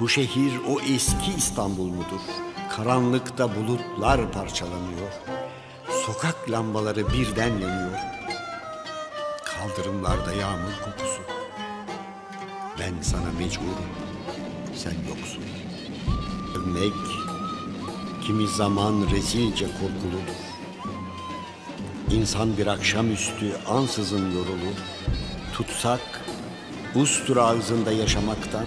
Bu şehir o eski İstanbul mudur? Karanlıkta bulutlar parçalanıyor. Sokak lambaları birden yanıyor. Kaldırımlarda yağmur kokusu. Ben sana mecburum. Sen yoksun. Ölmek kimi zaman rezilce korkuludur. İnsan bir akşamüstü ansızın yorulur. Tutsak ustur ağzında yaşamaktan.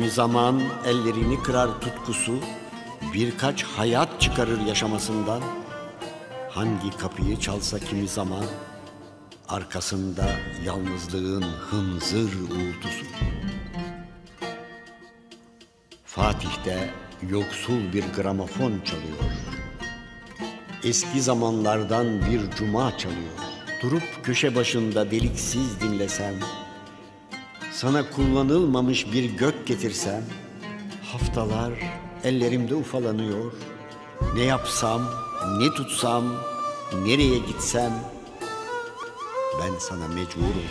Kimi zaman ellerini kırar tutkusu, birkaç hayat çıkarır yaşamasından. Hangi kapıyı çalsa kimi zaman, arkasında yalnızlığın hınzır uğultusu. Fatih'te yoksul bir gramofon çalıyor. Eski zamanlardan bir cuma çalıyor. Durup köşe başında deliksiz dinlesem, sana kullanılmamış bir gök getirsem, haftalar ellerimde ufalanıyor. Ne yapsam, ne tutsam, nereye gitsem, ben sana mecburum,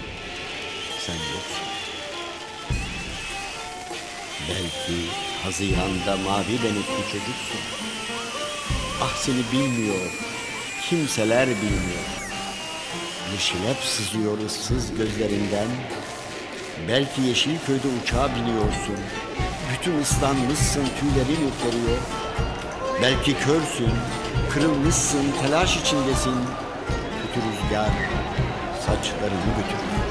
sen yoksun. Belki Haziran'da mavi benekli çocuksun. Ah seni bilmiyor, kimseler bilmiyor. Yeşilep sızıyor ıssız gözlerinden. Belki Yeşilköy'de uçağa biniyorsun. Bütün ıslanmışsın, tüylerin ürperiyor. Belki körsün, kırılmışsın, telaş içindesin. Kötü rüzgar saçlarını götürüyor.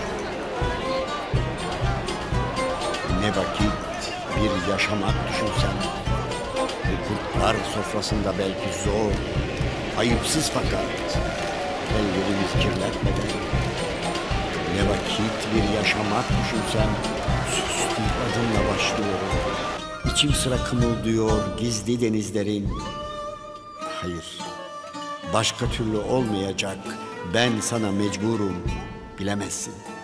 Ne vakit bir yaşamak düşünsen. Bu kurtlar sofrasında belki zor, ayıpsız fakat ellerimiz kirletmeden. Ne vakit bir yaşamak düşünsem sustum adımla başlıyorum. İçim sıra kımıldıyor gizli denizlerin. Hayır, başka türlü olmayacak. Ben sana mecburum, bilemezsin.''